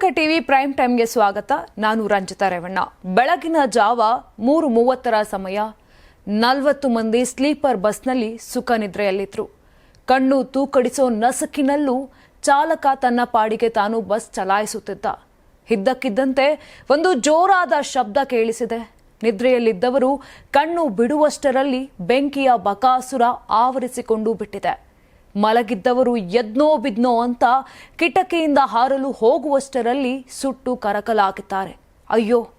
Karnataka TV prime ಟೈಮ್ಗೆ ಸ್ವಾಗತ. ನಾನು ರಂಜಿತಾ ರೇವಣ್ಣ. ಬೆಳಗಿನ ಜಾವ ಮೂರು ಮೂವತ್ತರ ಸಮಯ. ನಲವತ್ತು ಮಂದಿ ಸ್ಲೀಪರ್ ಬಸ್ನಲ್ಲಿ ಸುಖ ನಿದ್ರೆಯಲ್ಲಿದ್ರು. ಕಣ್ಣು ತೂಕಡಿಸೋ ನಸುಕಿನಲ್ಲೂ ಚಾಲಕ ತನ್ನ ಪಾಡಿಗೆ ತಾನು ಬಸ್ ಚಲಾಯಿಸುತ್ತಿದ್ದ. ಇದ್ದಕ್ಕಿದ್ದಂತೆ ಒಂದು ಜೋರಾದ ಶಬ್ದ ಕೇಳಿಸಿದೆ. ನಿದ್ರೆಯಲ್ಲಿದ್ದವರು ಕಣ್ಣು ಬಿಡುವಷ್ಟರಲ್ಲಿ ಬೆಂಕಿಯ ಬಕಾಸುರ ಆವರಿಸಿಕೊಂಡು ಬಿಟ್ಟಿದೆ. ಮಲಗಿದ್ದವರು ಎದ್ನೋ ಬಿದ್ನೋ ಅಂತ ಕಿಟಕಿಯಿಂದ ಹಾರಲು ಹೋಗುವಷ್ಟರಲ್ಲಿ ಸುಟ್ಟು ಕರಕಲಾಗಿದ್ದಾರೆ. ಅಯ್ಯೋ,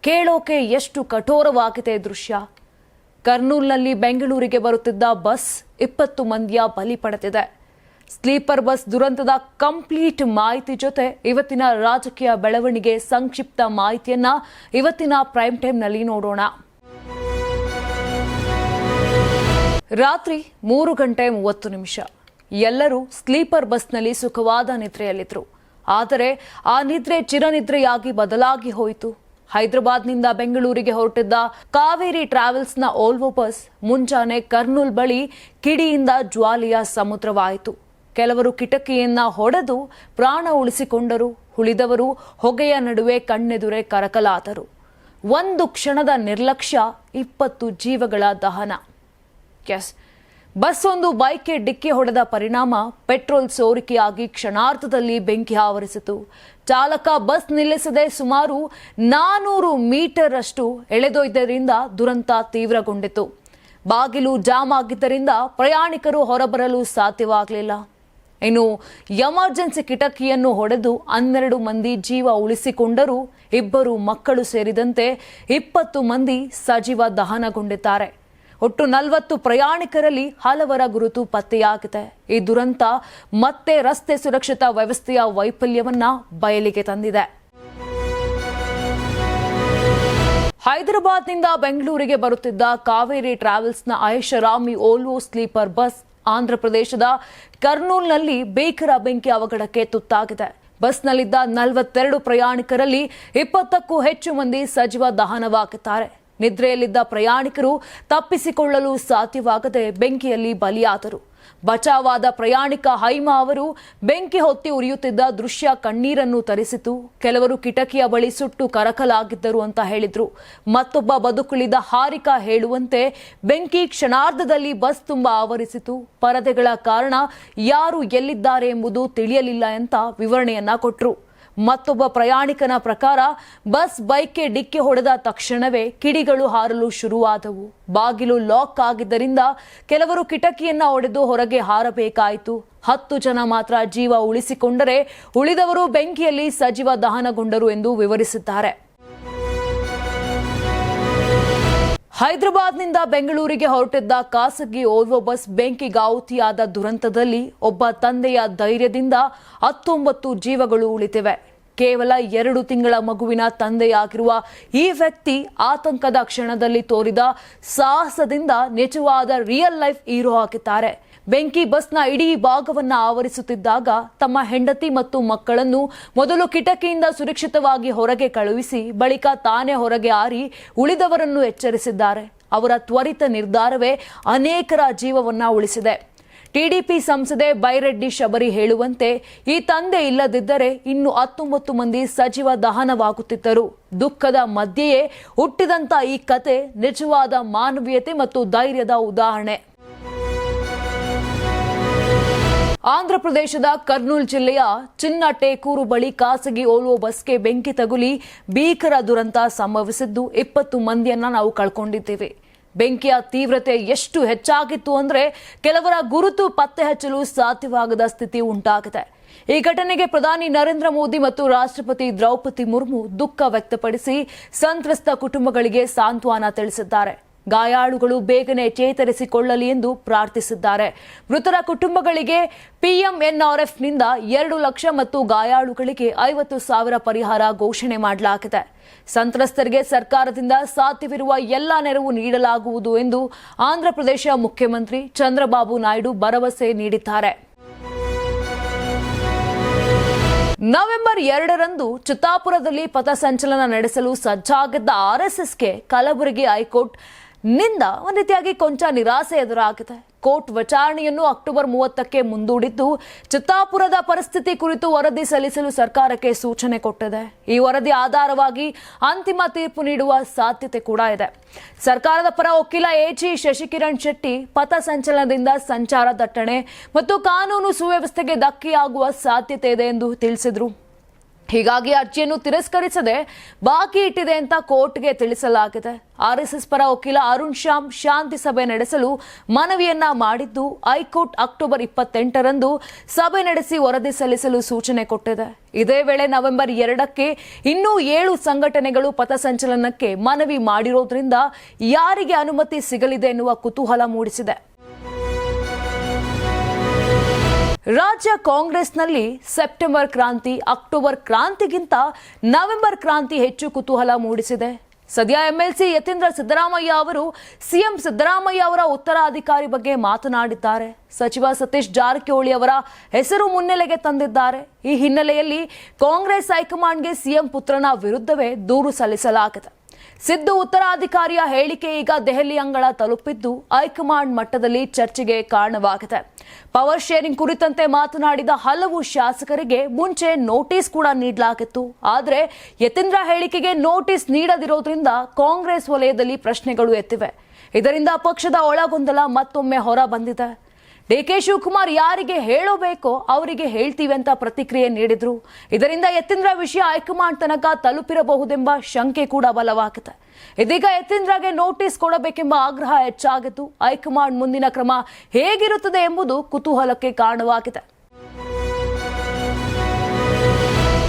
ಕೇಳೋಕೆ ಎಷ್ಟು ಕಠೋರವಾಗಿದೆ ದೃಶ್ಯ. ಕರ್ನೂಲ್ನಲ್ಲಿ ಬೆಂಗಳೂರಿಗೆ ಬರುತ್ತಿದ್ದ ಬಸ್ ಇಪ್ಪತ್ತು ಮಂದಿಯ ಬಲಿ ಪಡೆದಿದೆ. ಸ್ಲೀಪರ್ ಬಸ್ ದುರಂತದ ಕಂಪ್ಲೀಟ್ ಮಾಹಿತಿ ಜೊತೆ ಇವತ್ತಿನ ರಾಜಕೀಯ ಬೆಳವಣಿಗೆ ಸಂಕ್ಷಿಪ್ತ ಮಾಹಿತಿಯನ್ನ ಇವತ್ತಿನ ಪ್ರೈಮ್ ಟೈಮ್ನಲ್ಲಿ ನೋಡೋಣ. ರಾತ್ರಿ ಮೂರು ಗಂಟೆ ಮೂವತ್ತು ನಿಮಿಷ. ಎಲ್ಲರೂ ಸ್ಲೀಪರ್ ಬಸ್ನಲ್ಲಿ ಸುಖವಾದ ನಿದ್ರೆಯಲ್ಲಿದ್ದರು ಆದರೆ ಆ ನಿದ್ರೆ ಚಿರನಿದ್ರೆಯಾಗಿ ಬದಲಾಗಿ ಹೋಯಿತು. ಹೈದರಾಬಾದ್ನಿಂದ ಬೆಂಗಳೂರಿಗೆ ಹೊರಟಿದ್ದ ಕಾವೇರಿ ಟ್ರಾವೆಲ್ಸ್ನ ಓಲ್ವೋ ಬಸ್ ಮುಂಜಾನೆ ಕರ್ನೂಲ್ ಬಳಿ ಕಿಡಿಯಿಂದ ಜ್ವಾಲಿಯ ಸಮುದ್ರವಾಯಿತು. ಕೆಲವರು ಕಿಟಕಿಯನ್ನ ಹೊಡೆದು ಪ್ರಾಣ ಉಳಿಸಿಕೊಂಡರು. ಉಳಿದವರು ಹೊಗೆಯ ನಡುವೆ ಕಣ್ಣೆದುರೆ ಕರಕಲಾದರು. ಒಂದು ಕ್ಷಣದ ನಿರ್ಲಕ್ಷ್ಯ ಇಪ್ಪತ್ತು ಜೀವಗಳ ದಹನ. ಎಸ್ ಬಸ್ ಒಂದು ಬೈಕ್ಗೆ ಡಿಕ್ಕಿ ಹೊಡೆದ ಪರಿಣಾಮ ಪೆಟ್ರೋಲ್ ಸೋರಿಕೆಯಾಗಿ ಕ್ಷಣಾರ್ಧದಲ್ಲಿ ಬೆಂಕಿ ಆವರಿಸಿತು. ಚಾಲಕ ಬಸ್ ನಿಲ್ಲಿಸದೆ ಸುಮಾರು ನಾನೂರು ಮೀಟರ್ ಅಷ್ಟು ಎಳೆದೊಯ್ದರಿಂದ ದುರಂತ ತೀವ್ರಗೊಂಡಿತು ಬಾಗಿಲು ಜಾಮ್ ಆಗಿದ್ದರಿಂದ ಪ್ರಯಾಣಿಕರು ಹೊರಬರಲು ಸಾಧ್ಯವಾಗಲಿಲ್ಲ. ಇನ್ನು ಎಮರ್ಜೆನ್ಸಿ ಕಿಟಕಿಯನ್ನು ಹೊಡೆದು ಹನ್ನೆರಡು ಮಂದಿ ಜೀವ ಉಳಿಸಿಕೊಂಡರೂ ಇಬ್ಬರು ಮಕ್ಕಳು ಸೇರಿದಂತೆ ಇಪ್ಪತ್ತು ಮಂದಿ ಸಜೀವ ದಹನಗೊಂಡಿದ್ದಾರೆ. ಒಟ್ಟು ನಲವತ್ತು ಪ್ರಯಾಣಿಕರಲ್ಲಿ ಹಲವರ ಗುರುತು ಪತ್ತೆಯಾಗಿದೆ. ಈ ದುರಂತ ಮತ್ತೆ ರಸ್ತೆ ಸುರಕ್ಷತಾ ವ್ಯವಸ್ಥೆಯ ವೈಫಲ್ಯವನ್ನ ಬಯಲಿಗೆ ತಂದಿದೆ. ಹೈದರಾಬಾದ್ನಿಂದ ಬೆಂಗಳೂರಿಗೆ ಬರುತ್ತಿದ್ದ ಕಾವೇರಿ ಟ್ರಾವೆಲ್ಸ್ನ ಐಷಾರಾಮಿ ಓಲ್ವೋ ಸ್ಲೀಪರ್ ಬಸ್ ಆಂಧ್ರಪ್ರದೇಶದ ಕರ್ನೂಲ್ನಲ್ಲಿ ಭೀಕರ ಬೆಂಕಿ ಅವಘಡಕ್ಕೆ ತುತ್ತಾಗಿದೆ. ಬಸ್ನಲ್ಲಿದ್ದ ನಲವತ್ತೆರಡು ಪ್ರಯಾಣಿಕರಲ್ಲಿ ಇಪ್ಪತ್ತಕ್ಕೂ ಹೆಚ್ಚು ಮಂದಿ ಸಜೀವ ದಹನವಾಗಿದ್ದಾರೆ ನಿದ್ರೆಯಲ್ಲಿದ್ದ ಪ್ರಯಾಣಿಕರು ತಪ್ಪಿಸಿಕೊಳ್ಳಲು ಸಾಧ್ಯವಾಗದೆ ಬೆಂಕಿಯಲ್ಲಿ ಬಲಿಯಾದರು. ಬಚಾವಾದ ಪ್ರಯಾಣಿಕ ಹೈಮಾ ಅವರು ಬೆಂಕಿ ಹೊತ್ತಿ ಉರಿಯುತ್ತಿದ್ದ ದೃಶ್ಯ ಕಣ್ಣೀರನ್ನು ತರಿಸಿತು. ಕೆಲವರು ಕಿಟಕಿಯ ಬಳಿ ಸುಟ್ಟು ಕರಕಲಾಗಿದ್ದರು ಅಂತ ಹೇಳಿದ್ರು. ಮತ್ತೊಬ್ಬ ಬದುಕುಳಿದ ಹಾರಿಕಾ ಹೇಳುವಂತೆ ಬೆಂಕಿ ಕ್ಷಣಾರ್ಧದಲ್ಲಿ ಬಸ್ ತುಂಬ ಆವರಿಸಿತು. ಪರದೆಗಳ ಕಾರಣ ಯಾರು ಎಲ್ಲಿದ್ದಾರೆ ಎಂಬುದು ತಿಳಿಯಲಿಲ್ಲ ಅಂತ ವಿವರಣೆಯನ್ನ ಕೊಟ್ರು. ಮತ್ತೊಬ್ಬ ಪ್ರಯಾಣಿಕನ ಪ್ರಕಾರ ಬಸ್ ಬೈಕ್ಗೆ ಡಿಕ್ಕಿ ಹೊಡೆದ ತಕ್ಷಣವೇ ಕಿಡಿಗಳು ಹಾರಲು ಶುರುವಾದವು. ಬಾಗಿಲು ಲಾಕ್ ಆಗಿದ್ದರಿಂದ ಕೆಲವರು ಕಿಟಕಿಯನ್ನ ಒಡೆದು ಹೊರಗೆ ಹಾರಬೇಕಾಯಿತು. ಹತ್ತು ಜನ ಮಾತ್ರ ಜೀವ ಉಳಿಸಿಕೊಂಡರೆ ಉಳಿದವರು ಬೆಂಕಿಯಲ್ಲಿ ಸಜೀವ ದಹನಗೊಂಡರು ಎಂದು ವಿವರಿಸಿದ್ದಾರೆ. ಹೈದರಾಬಾದ್ನಿಂದ ಬೆಂಗಳೂರಿಗೆ ಹೊರಟಿದ್ದ ಖಾಸಗಿ ಓರ್ವ ಬಸ್ ಬೆಂಕಿಗಾಹುತಿಯಾದ ದುರಂತದಲ್ಲಿ ಒಬ್ಬ ತಂದೆಯ ಧೈರ್ಯದಿಂದ ಹತ್ತೊಂಬತ್ತು ಜೀವಗಳು ಉಳಿತಿವೆ. ಕೇವಲ ಎರಡು ತಿಂಗಳ ಮಗುವಿನ ತಂದೆಯಾಗಿರುವ ಈ ವ್ಯಕ್ತಿ ಆತಂಕದ ಕ್ಷಣದಲ್ಲಿ ತೋರಿದ ಸಾಹಸದಿಂದ ನಿಜವಾದ ರಿಯಲ್ ಲೈಫ್ ಹೀರೋ ಹಾಕಿದ್ದಾರೆ ಬೆಂಕಿ ಬಸ್ನ ಇಡೀ ಭಾಗವನ್ನು ಆವರಿಸುತ್ತಿದ್ದಾಗ ತಮ್ಮ ಹೆಂಡತಿ ಮತ್ತು ಮಕ್ಕಳನ್ನು ಮೊದಲು ಕಿಟಕಿಯಿಂದ ಸುರಕ್ಷಿತವಾಗಿ ಹೊರಗೆ ಕಳುಹಿಸಿ, ಬಳಿಕ ತಾನೇ ಹೊರಗೆ ಹಾರಿ ಉಳಿದವರನ್ನು ಎಚ್ಚರಿಸಿದ್ದಾರೆ. ಅವರ ತ್ವರಿತ ನಿರ್ಧಾರವೇ ಅನೇಕರ ಜೀವವನ್ನು ಉಳಿಸಿದೆ. ಟಿಡಿಪಿ ಸಂಸದೆ ಬೈರೆಡ್ಡಿ ಶಬರಿ ಹೇಳುವಂತೆ ಈ ತಂದೆ ಇಲ್ಲದಿದ್ದರೆ ಇನ್ನು ಹತ್ತೊಂಬತ್ತು ಮಂದಿ ಸಚಿವ ದಹನವಾಗುತ್ತಿದ್ದರು. ದುಃಖದ ಮಧ್ಯೆಯೇ ಹುಟ್ಟಿದಂತ ಈ ಕತೆ ನಿಜವಾದ ಮಾನವೀಯತೆ ಮತ್ತು ಧೈರ್ಯದ ಉದಾಹರಣೆ. ಆಂಧ್ರಪ್ರದೇಶದ ಕರ್ನೂಲ್ ಜಿಲ್ಲೆಯ ಚಿನ್ನಟೇಕೂರು ಬಳಿ ಖಾಸಗಿ ಓಲ್ವೋ ಬಸ್ಗೆ ಬೆಂಕಿ ತಗುಲಿ ಭೀಕರ ದುರಂತ ಸಂಭವಿಸಿದ್ದು ಇಪ್ಪತ್ತು ಮಂದಿಯನ್ನ ನಾವು ಕಳ್ಕೊಂಡಿದ್ದೇವೆ. ಬೆಂಕಿಯ ತೀವ್ರತೆ ಎಷ್ಟು ಹೆಚ್ಚಾಗಿತ್ತು ಅಂದರೆ ಕೆಲವರ ಗುರುತು ಪತ್ತೆ ಹಚ್ಚಲು ಸಾಧ್ಯವಾಗದ ಸ್ಥಿತಿ ಉಂಟಾಗಿದೆ. ಈ ಘಟನೆಗೆ ಪ್ರಧಾನಿ ನರೇಂದ್ರ ಮೋದಿ ಮತ್ತು ರಾಷ್ಟ್ರಪತಿ ದ್ರೌಪದಿ ಮುರ್ಮು ದುಃಖ ವ್ಯಕ್ತಪಡಿಸಿ ಸಂತ್ರಸ್ತ ಕುಟುಂಬಗಳಿಗೆ ಸಾಂತ್ವನ ತಿಳಿಸಿದ್ದಾರೆ. ಗಾಯಾಳುಗಳು ಬೇಗನೆ ಚೇತರಿಸಿಕೊಳ್ಳಲಿ ಎಂದು ಪ್ರಾರ್ಥಿಸಿದ್ದಾರೆ. ಮೃತರ ಕುಟುಂಬಗಳಿಗೆ ಪಿಎಂಎನ್ಆರ್ಎಫ್ನಿಂದ ಎರಡು ಲಕ್ಷ ಮತ್ತು ಗಾಯಾಳುಗಳಿಗೆ ಐವತ್ತು ಸಾವಿರ ಪರಿಹಾರ ಘೋಷಣೆ ಮಾಡಲಾಗಿದೆ. ಸಂತ್ರಸ್ತರಿಗೆ ಸರ್ಕಾರದಿಂದ ಸಾಧ್ಯವಿರುವ ಎಲ್ಲ ನೆರವು ನೀಡಲಾಗುವುದು ಎಂದು ಆಂಧ್ರಪ್ರದೇಶ ಮುಖ್ಯಮಂತ್ರಿ ಚಂದ್ರಬಾಬು ನಾಯ್ಡು ಭರವಸೆ ನೀಡಿದ್ದಾರೆ. ನವೆಂಬರ್ ಎರಡರಂದು ಚಿತ್ತಾಪುರದಲ್ಲಿ ಪಥಸಂಚಲನ ನಡೆಸಲು ಸಜ್ಜಾಗಿದ್ದ ಆರ್ಎಸ್ಎಸ್ಗೆ ಕಲಬುರಗಿ ಹೈಕೋರ್ಟ್ ನಿಂದ ಒಂದು ರೀತಿಯಾಗಿ ಕೊಂಚ ನಿರಾಸೆ ಎದುರಾಗಿದೆ. ಕೋರ್ಟ್ ವಿಚಾರಣೆಯನ್ನು ಅಕ್ಟೋಬರ್ ಮೂವತ್ತಕ್ಕೆ ಮುಂದೂಡಿದ್ದು, ಚಿತ್ತಾಪುರದ ಪರಿಸ್ಥಿತಿ ಕುರಿತು ವರದಿ ಸಲ್ಲಿಸಲು ಸರ್ಕಾರಕ್ಕೆ ಸೂಚನೆ ಕೊಟ್ಟಿದೆ. ಈ ವರದಿ ಆಧಾರವಾಗಿ ಅಂತಿಮ ತೀರ್ಪು ನೀಡುವ ಸಾಧ್ಯತೆ ಕೂಡ ಇದೆ. ಸರ್ಕಾರದ ಪರ ವಕೀಲ ಎಜಿ ಶಶಿಕಿರಣ್ ಶೆಟ್ಟಿ ಪಥಸಂಚಲನದಿಂದ ಸಂಚಾರ ದಟ್ಟಣೆ ಮತ್ತು ಕಾನೂನು ಸುವ್ಯವಸ್ಥೆಗೆ ಧಕ್ಕೆಯಾಗುವ ಸಾಧ್ಯತೆ ಇದೆ ಎಂದು ತಿಳಿಸಿದರು. ಹೀಗಾಗಿ ಅರ್ಜಿಯನ್ನು ತಿರಸ್ಕರಿಸದೆ ಬಾಕಿ ಇಟ್ಟಿದೆ ಅಂತ ಕೋರ್ಟ್ಗೆ ತಿಳಿಸಲಾಗಿದೆ. ಆರ್ಎಸ್ಎಸ್ ಪರ ವಕೀಲ ಅರುಣ್ ಶ್ಯಾಮ್ ಶಾಂತಿ ಸಭೆ ನಡೆಸಲು ಮನವಿಯನ್ನ ಮಾಡಿದ್ದು ಹೈಕೋರ್ಟ್ ಅಕ್ಟೋಬರ್ ಇಪ್ಪತ್ತೆಂಟರಂದು ಸಭೆ ನಡೆಸಿ ವರದಿ ಸಲ್ಲಿಸಲು ಸೂಚನೆ ಕೊಟ್ಟಿದೆ. ಇದೇ ವೇಳೆ ನವೆಂಬರ್ ಎರಡಕ್ಕೆ ಇನ್ನೂ ಏಳು ಸಂಘಟನೆಗಳು ಪಥಸಂಚಲನಕ್ಕೆ ಮನವಿ ಮಾಡಿರೋದ್ರಿಂದ ಯಾರಿಗೆ ಅನುಮತಿ ಸಿಗಲಿದೆ ಎನ್ನುವ ಕುತೂಹಲ ಮೂಡಿಸಿದೆ. ರಾಜ್ಯ ಕಾಂಗ್ರೆಸ್ನಲ್ಲಿ ಸೆಪ್ಟೆಂಬರ್ ಕ್ರಾಂತಿ, ಅಕ್ಟೋಬರ್ ಕ್ರಾಂತಿಗಿಂತ ನವೆಂಬರ್ ಕ್ರಾಂತಿ ಹೆಚ್ಚು ಕುತೂಹಲ ಮೂಡಿಸಿದೆ. ಸದ್ಯ ಎಂಎಲ್ಸಿ ಯತೀಂದ್ರ ಸಿದ್ದರಾಮಯ್ಯ ಅವರು, ಸಿಎಂ ಸಿದ್ದರಾಮಯ್ಯ ಅವರ ಉತ್ತರಾಧಿಕಾರಿ ಬಗ್ಗೆ ಮಾತನಾಡಿದ್ದಾರೆ. ಸಚಿವ ಸತೀಶ್ ಜಾರಕಿಹೊಳಿ ಅವರ ಹೆಸರು ಮುನ್ನೆಲೆಗೆ ತಂದಿದ್ದಾರೆ. ಈ ಹಿನ್ನೆಲೆಯಲ್ಲಿ ಕಾಂಗ್ರೆಸ್ ಹೈಕಮಾಂಡ್ಗೆ ಸಿಎಂ ಪುತ್ರನ ವಿರುದ್ಧವೇ ದೂರು ಸಲ್ಲಿಸಲಾಗಿದೆ. ಸಿದ್ದು ಉತ್ತರಾಧಿಕಾರಿಯ ಹೇಳಿಕೆ ಈಗ ದೆಹಲಿ ಅಂಗಳ ತಲುಪಿದ್ದು ಹೈಕಮಾಂಡ್ ಮಟ್ಟದಲ್ಲಿ ಚರ್ಚೆಗೆ ಕಾರಣವಾಗಿದೆ. ಪವರ್ ಶೇರಿಂಗ್ ಕುರಿತಂತೆ ಮಾತನಾಡಿದ ಹಲವು ಶಾಸಕರಿಗೆ ಮುಂಚೆ ನೋಟಿಸ್ ಕೂಡ ನೀಡಲಾಗಿತ್ತು. ಆದರೆ ಯತೀಂದ್ರ ಹೇಳಿಕೆಗೆ ನೋಟಿಸ್ ನೀಡದಿರೋದ್ರಿಂದ ಕಾಂಗ್ರೆಸ್ ವಲಯದಲ್ಲಿ ಪ್ರಶ್ನೆಗಳು ಎತ್ತಿವೆ. ಇದರಿಂದ ಪಕ್ಷದ ಒಳಗೊಂದಲ ಮತ್ತೊಮ್ಮೆ ಹೊರ ಬಂದಿದೆ ಡಿಕೆ ಶಿವಕುಮಾರ್ ಯಾರಿಗೆ ಹೇಳಬೇಕೋ ಅವರಿಗೆ ಹೇಳ್ತೀವಿ ಅಂತ ಪ್ರತಿಕ್ರಿಯೆ ನೀಡಿದ್ರು. ಇದರಿಂದ ಯತೀಂದ್ರ ವಿಷಯ ಹೈಕಮಾಂಡ್ ತನಕ ತಲುಪಿರಬಹುದೆಂಬ ಶಂಕೆ ಕೂಡ ಬಲವಾಗಿದೆ. ಇದೀಗ ಯತೀಂದ್ರಗೆ ನೋಟಿಸ್ ಕೊಡಬೇಕೆಂಬ ಆಗ್ರಹ ಹೆಚ್ಚಾಗಿದ್ದು, ಹೈಕಮಾಂಡ್ ಮುಂದಿನ ಕ್ರಮ ಹೇಗಿರುತ್ತದೆ ಎಂಬುದು ಕುತೂಹಲಕ್ಕೆ ಕಾರಣವಾಗಿದೆ.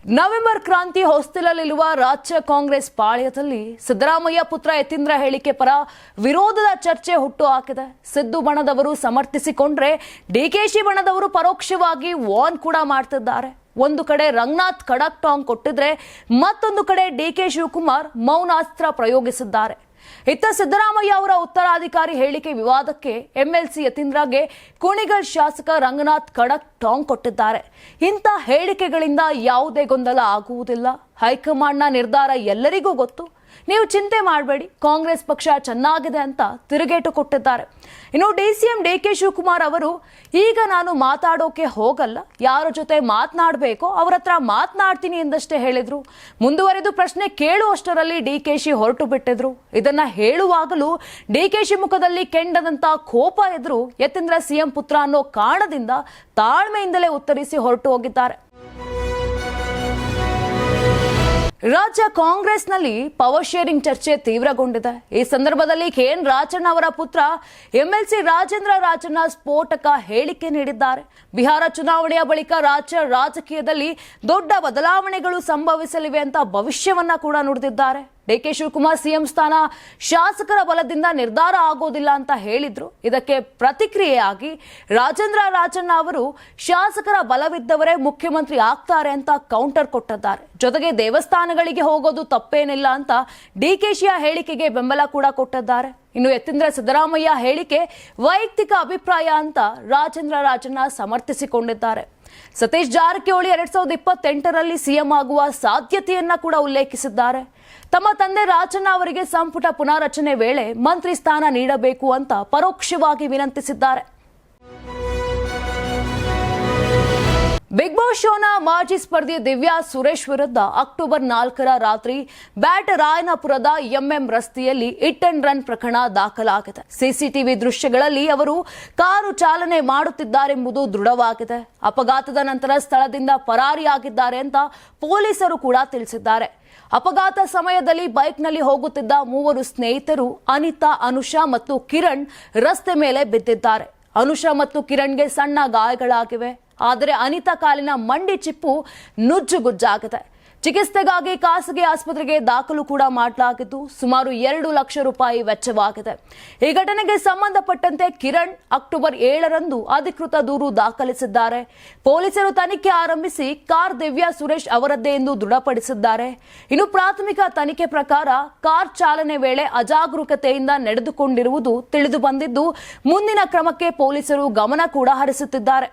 ನವೆಂಬರ್ ಕ್ರಾಂತಿ ಹೊಸ್ತಿಲಲ್ಲಿರುವ ರಾಜ್ಯ ಕಾಂಗ್ರೆಸ್ ಪಾಳ್ಯದಲ್ಲಿ ಸಿದ್ದರಾಮಯ್ಯ ಪುತ್ರ ಯತೀಂದ್ರ ಹೇಳಿಕೆ ಪರ ವಿರೋಧದ ಚರ್ಚೆ ಹುಟ್ಟು ಹಾಕಿದೆ. ಸಿದ್ದು ಬಣದವರು ಸಮರ್ಥಿಸಿಕೊಂಡ್ರೆ ಡಿಕೆಶಿ ಬಣದವರು ಪರೋಕ್ಷವಾಗಿ ವಾನ್ ಕೂಡ ಮಾಡ್ತಿದ್ದಾರೆ. ಒಂದು ಕಡೆ ರಂಗನಾಥ್ ಖಡಕ್ ಟಾಂಗ್ ಕೊಟ್ಟಿದ್ರೆ ಮತ್ತೊಂದು ಕಡೆ ಡಿಕೆ ಶಿವಕುಮಾರ್ ಮೌನಾಸ್ತ್ರ ಪ್ರಯೋಗಿಸಿದ್ದಾರೆ. ಇತ್ತ ಸಿದ್ದರಾಮಯ್ಯ ಅವರ ಉತ್ತರಾಧಿಕಾರಿ ಹೇಳಿಕೆ ವಿವಾದಕ್ಕೆ ಎಂಎಲ್ಸಿ ಯತೀಂದ್ರಗೆ ಕುಣಿಗಲ್ ಶಾಸಕ ರಂಗನಾಥ್ ಖಡಕ್ ಟಾಂಗ್ ಕೊಟ್ಟಿದ್ದಾರೆ. ಇಂಥ ಹೇಳಿಕೆಗಳಿಂದ ಯಾವುದೇ ಗೊಂದಲ ಆಗುವುದಿಲ್ಲ. ಹೈಕಮಾಂಡ್ನ ನಿರ್ಧಾರ ಎಲ್ಲರಿಗೂ ಗೊತ್ತು. ನೀವು ಚಿಂತೆ ಮಾಡಬೇಡಿ. ಕಾಂಗ್ರೆಸ್ ಪಕ್ಷ ಚೆನ್ನಾಗಿದೆ ಅಂತ ತಿರುಗೇಟು ಕೊಟ್ಟಿದ್ದಾರೆ. ಇನ್ನು D C M D K Shivakumar ಅವರು, ಈಗ ನಾನು ಮಾತಾಡೋಕೆ ಹೋಗಲ್ಲ. ಯಾರ ಜೊತೆ ಮಾತನಾಡಬೇಕೋ ಅವ್ರ ಹತ್ರ ಮಾತನಾಡ್ತೀನಿ ಎಂದಷ್ಟೇ ಹೇಳಿದ್ರು. ಮುಂದುವರೆದು ಪ್ರಶ್ನೆ ಕೇಳುವಷ್ಟರಲ್ಲಿ ಡಿ ಕೆ ಶಿ ಹೊರಟು ಬಿಟ್ಟಿದ್ರು. ಇದನ್ನ ಹೇಳುವಾಗಲೂ ಡಿ ಕೆ ಶಿ ಮುಖದಲ್ಲಿ ಕೆಂಡದಂತ ಕೋಪ ಎದುರು ಯತೀಂದ್ರ ಸಿಎಂ ಪುತ್ರ ಅನ್ನೋ ಕಾರಣದಿಂದ ತಾಳ್ಮೆಯಿಂದಲೇ ಉತ್ತರಿಸಿ ಹೊರಟು ಹೋಗಿದ್ದಾರೆ. ರಾಜ್ಯ ಕಾಂಗ್ರೆಸ್ನಲ್ಲಿ ಪವರ್ ಶೇರಿಂಗ್ ಚರ್ಚೆ ತೀವ್ರಗೊಂಡಿದೆ. ಈ ಸಂದರ್ಭದಲ್ಲಿ ಕೆಎನ್ ರಾಜಣ್ಣ ಅವರ ಪುತ್ರ ಎಂಎಲ್ಸಿ ರಾಜೇಂದ್ರ ರಾಜಣ್ಣ ಸ್ಫೋಟಕ ಹೇಳಿಕೆ ನೀಡಿದ್ದಾರೆ. ಬಿಹಾರ ಚುನಾವಣೆಯ ಬಳಿಕ ರಾಜ್ಯ ರಾಜಕೀಯದಲ್ಲಿ ದೊಡ್ಡ ಬದಲಾವಣೆಗಳು ಸಂಭವಿಸಲಿವೆ ಅಂತ ಭವಿಷ್ಯವನ್ನ ಕೂಡ ನುಡಿದಿದ್ದಾರೆ. ಡಿಕೆ ಶಿವಕುಮಾರ್ ಸಿಎಂ ಸ್ಥಾನ ಶಾಸಕರ ಬಲದಿಂದ ನಿರ್ಧಾರ ಆಗೋದಿಲ್ಲ ಅಂತ ಹೇಳಿದ್ರು. ಇದಕ್ಕೆ ಪ್ರತಿಕ್ರಿಯೆಯಾಗಿ ರಾಜೇಂದ್ರ ರಾಜಣ್ಣ ಅವರು ಶಾಸಕರ ಬಲವಿದ್ದವರೇ ಮುಖ್ಯಮಂತ್ರಿ ಆಗ್ತಾರೆ ಅಂತ ಕೌಂಟರ್ ಕೊಟ್ಟಿದ್ದಾರೆ. ಜೊತೆಗೆ ದೇವಸ್ಥಾನಗಳಿಗೆ ಹೋಗೋದು ತಪ್ಪೇನಿಲ್ಲ ಅಂತ ಡಿಕೆಶಿಯ ಹೇಳಿಕೆಗೆ ಬೆಂಬಲ ಕೂಡ ಕೊಟ್ಟಿದ್ದಾರೆ. ಇನ್ನು ಯತೀಂದ್ರ ಸಿದ್ದರಾಮಯ್ಯ ಹೇಳಿಕೆ ವೈಯಕ್ತಿಕ ಅಭಿಪ್ರಾಯ ಅಂತ ರಾಜೇಂದ್ರ ರಾಜಣ್ಣ ಸಮರ್ಥಿಸಿಕೊಂಡಿದ್ದಾರೆ. ಸತೀಶ್ ಜಾರಕಿಹೊಳಿ ಎರಡ್ ಸಾವಿರದ ಇಪ್ಪತ್ತೆಂಟರಲ್ಲಿ ಸಿಎಂ ಆಗುವ ಸಾಧ್ಯತೆಯನ್ನ ಕೂಡ ಉಲ್ಲೇಖಿಸಿದ್ದಾರೆ. ತಮ್ಮ ತಂದೆ ರಾಜಣ್ಣ ಅವರಿಗೆ ಸಂಪುಟ ಪುನಾರಚನೆ ವೇಳೆ ಮಂತ್ರಿ ಸ್ಥಾನ ನೀಡಬೇಕು ಅಂತ ಪರೋಕ್ಷವಾಗಿ ವಿನಂತಿಸಿದ್ದಾರೆ. ಬಿಗ್ ಬಾಸ್ ಶೋನ ಮಾಜಿ ಸ್ಪರ್ಧಿ ದಿವ್ಯಾ ಸುರೇಶ್ ವಿರುದ್ಧ ಅಕ್ಟೋಬರ್ ನಾಲ್ಕರ ರಾತ್ರಿ ಬ್ಯಾಟ್ ರಾಯನಪುರದ ಎಂಎಂ ರಸ್ತೆಯಲ್ಲಿ ಇಟ್ ಅಂಡ್ ರನ್ ಪ್ರಕರಣ ದಾಖಲಾಗಿದೆ. ಸಿಸಿಟಿವಿ ದೃಶ್ಯಗಳಲ್ಲಿ ಅವರು ಕಾರು ಚಾಲನೆ ಮಾಡುತ್ತಿದ್ದಾರೆಂಬುದು ದೃಢವಾಗಿದೆ. ಅಪಘಾತದ ನಂತರ ಸ್ಥಳದಿಂದ ಪರಾರಿಯಾಗಿದ್ದಾರೆ ಅಂತ ಪೊಲೀಸರು ಕೂಡ ತಿಳಿಸಿದ್ದಾರೆ. ಅಪಘಾತ ಸಮಯದಲ್ಲಿ ಬೈಕ್ನಲ್ಲಿ ಹೋಗುತ್ತಿದ್ದ ಮೂವರು ಸ್ನೇಹಿತರು ಅನಿತಾ, ಅನುಷಾ ಮತ್ತು ಕಿರಣ್ ರಸ್ತೆ ಮೇಲೆ ಬಿದ್ದಿದ್ದಾರೆ. ಅನುಷಾ ಮತ್ತು ಕಿರಣ್ಗೆ ಸಣ್ಣ ಗಾಯಗಳಾಗಿವೆ. ಆದರೆ ಅನಿತಾ ಕಾಲಿನ ಮಂಡಿ ಚಿಪ್ಪು ನುಜ್ಜುಗುಜ್ಜಾಗಿದೆ. ಚಿಕಿತ್ಸೆಗಾಗಿ ಖಾಸಗಿ ಆಸ್ಪತ್ರೆಗೆ ದಾಖಲು ಕೂಡ ಮಾಡಲಾಗಿದ್ದು ಸುಮಾರು ಎರಡು ಲಕ್ಷ ರೂಪಾಯಿ ವೆಚ್ಚವಾಗಿದೆ. ಈ ಘಟನೆಗೆ ಸಂಬಂಧಪಟ್ಟಂತೆ ಕಿರಣ್ ಅಕ್ಟೋಬರ್ ಏಳರಂದು ಅಧಿಕೃತ ದೂರು ದಾಖಲಿಸಿದ್ದಾರೆ. ಪೊಲೀಸರು ತನಿಖೆ ಆರಂಭಿಸಿ ಕಾರ್ ದಿವ್ಯಾ ಸುರೇಶ್ ಅವರದ್ದೇ ಎಂದು ದೃಢಪಡಿಸಿದ್ದಾರೆ. ಇನ್ನು ಪ್ರಾಥಮಿಕ ತನಿಖೆ ಪ್ರಕಾರ ಕಾರ್ ಚಾಲನೆ ವೇಳೆ ಅಜಾಗರೂಕತೆಯಿಂದ ನಡೆದುಕೊಂಡಿರುವುದು ತಿಳಿದು ಬಂದಿದ್ದು ಮುಂದಿನ ಕ್ರಮಕ್ಕೆ ಪೊಲೀಸರು ಗಮನ ಕೂಡ ಹರಿಸುತ್ತಿದ್ದಾರೆ.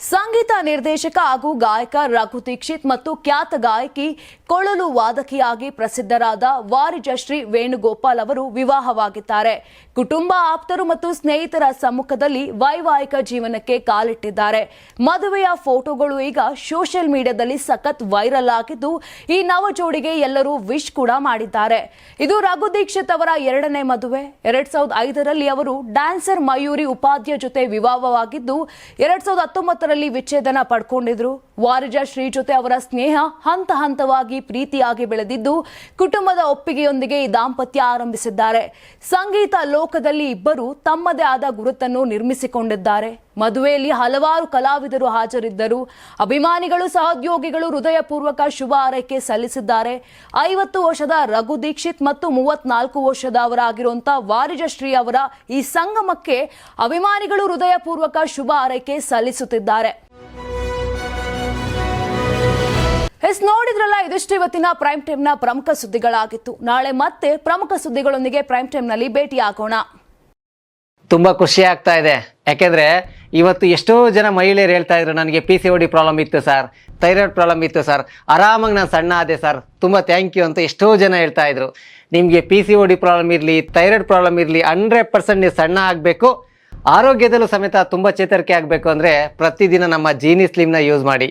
ಸಂಗೀತ ನಿರ್ದೇಶಕ ಹಾಗೂ ಗಾಯಕ ರಘು ದೀಕ್ಷಿತ್ ಮತ್ತು ಖ್ಯಾತ ಗಾಯಕಿ ಕೊಳಲು ವಾದಕಿಯಾಗಿ ಪ್ರಸಿದ್ಧರಾದ ವಾರಿಜಶ್ರೀ ವೇಣುಗೋಪಾಲ್ ಅವರು ವಿವಾಹವಾಗಿದ್ದಾರೆ. ಕುಟುಂಬ ಆಪ್ತರು ಮತ್ತು ಸ್ನೇಹಿತರ ಸಮ್ಮುಖದಲ್ಲಿ ವೈವಾಹಿಕ ಜೀವನಕ್ಕೆ ಕಾಲಿಟ್ಟಿದ್ದಾರೆ. ಮದುವೆಯ ಫೋಟೋಗಳು ಈಗ ಸೋಷಿಯಲ್ ಮೀಡಿಯಾದಲ್ಲಿ ಸಖತ್ ವೈರಲ್ ಆಗಿದ್ದು, ಈ ನವ ಜೋಡಿಗೆ ಎಲ್ಲರೂ ವಿಶ್ ಕೂಡ ಮಾಡಿದ್ದಾರೆ. ಇದು ರಘು ದೀಕ್ಷಿತ್ ಅವರ ಎರಡನೇ ಮದುವೆ. ಎರಡ್ ಸಾವಿರದ ಐದರಲ್ಲಿ ಅವರು ಡ್ಯಾನ್ಸರ್ ಮಯೂರಿ ಉಪಾಧ್ಯ ಜೊತೆ ವಿವಾಹವಾಗಿದ್ದು, ಎರಡ್ ಸಾವಿರದ ಹತ್ತೊಂಬತ್ತರಲ್ಲಿ ವಿಚ್ಛೇದನ ಪಡ್ಕೊಂಡಿದ್ರು. ವಾರಿಜಾ ಶ್ರೀ ಜೊತೆ ಅವರ ಸ್ನೇಹ ಹಂತ ಹಂತವಾಗಿ ಪ್ರೀತಿಯಾಗಿ ಬೆಳೆದಿದ್ದು, ಕುಟುಂಬದ ಒಪ್ಪಿಗೆಯೊಂದಿಗೆ ಈ ದಾಂಪತ್ಯ ಆರಂಭಿಸಿದ್ದಾರೆ. ಸಂಗೀತ ಲೋಕದಲ್ಲಿ ಇಬ್ಬರು ತಮ್ಮದೇ ಆದ ಗುರುತನ್ನು ನಿರ್ಮಿಸಿಕೊಂಡಿದ್ದಾರೆ. ಮದುವೆಯಲ್ಲಿ ಹಲವಾರು ಕಲಾವಿದರು ಹಾಜರಿದ್ದರು. ಅಭಿಮಾನಿಗಳು, ಸಹೋದ್ಯೋಗಿಗಳು ಹೃದಯಪೂರ್ವಕ ಶುಭ ಹಾರೈಕೆ ಸಲ್ಲಿಸಿದ್ದಾರೆ. ಐವತ್ತು ವರ್ಷದ ರಘು ದೀಕ್ಷಿತ್ ಮತ್ತು ಮೂವತ್ನಾಲ್ಕು ವರ್ಷದವರಾಗಿರುವಂತಹ ವಾರಿಜಶ್ರೀ ಅವರ ಈ ಸಂಗಮಕ್ಕೆ ಅಭಿಮಾನಿಗಳು ಹೃದಯಪೂರ್ವಕ ಶುಭ ಹಾರೈಕೆ ಸಲ್ಲಿಸುತ್ತಿದ್ದಾರೆ. ಎಸ್, ನೋಡಿದ್ರಲ್ಲ, ಇದಿಷ್ಟು ಇವತ್ತಿನ ಪ್ರೈಮ್ ಟೈಮ್ನ ಪ್ರಮುಖ ಸುದ್ದಿಗಳಾಗಿತ್ತು. ನಾಳೆ ಮತ್ತೆ ಪ್ರಮುಖ ಸುದ್ದಿಗಳೊಂದಿಗೆ ಪ್ರೈಮ್ ಟೈಮ್ನಲ್ಲಿ ಆಗೋಣ ತುಂಬಾ ಖುಷಿ ಆಗ್ತಾ ಇದೆ. ಯಾಕೆಂದ್ರೆ ಇವತ್ತು ಎಷ್ಟೋ ಜನ ಮಹಿಳೆಯರು ಹೇಳ್ತಾ ಇದ್ರು, ನನಗೆ ಪಿ ಸಿ ಒ ಪ್ರಾಬ್ಲಮ್ ಇತ್ತು ಸರ್ ಥೈರಾಯ್ಡ್ ಪ್ರಾಬ್ಲಮ್ ಇತ್ತು ಸರ್ ಆರಾಮಾಗಿ ನಾನು ಸಣ್ಣ ಆದೆ ಸರ್ ತುಂಬ ಥ್ಯಾಂಕ್ ಯು ಅಂತ ಎಷ್ಟೋ ಜನ ಹೇಳ್ತಾ ಇದ್ರು. ನಿಮಗೆ ಪಿ ಸಿ ಒ ಪ್ರಾಬ್ಲಮ್ ಇರಲಿ ಥೈರಾಯ್ಡ್ ಪ್ರಾಬ್ಲಮ್ ಇರಲಿ ಹಂಡ್ರೆಡ್ ಪರ್ಸೆಂಟ್ ನೀವು ಸಣ್ಣ ಆಗಬೇಕು. ಆರೋಗ್ಯದಲ್ಲೂ ಸಮೇತ ತುಂಬ ಚೇತರಿಕೆ ಆಗಬೇಕು ಅಂದರೆ ಪ್ರತಿದಿನ ನಮ್ಮ ಜೀನಿ ಸ್ಲಿಮ್ನ ಯೂಸ್ ಮಾಡಿ.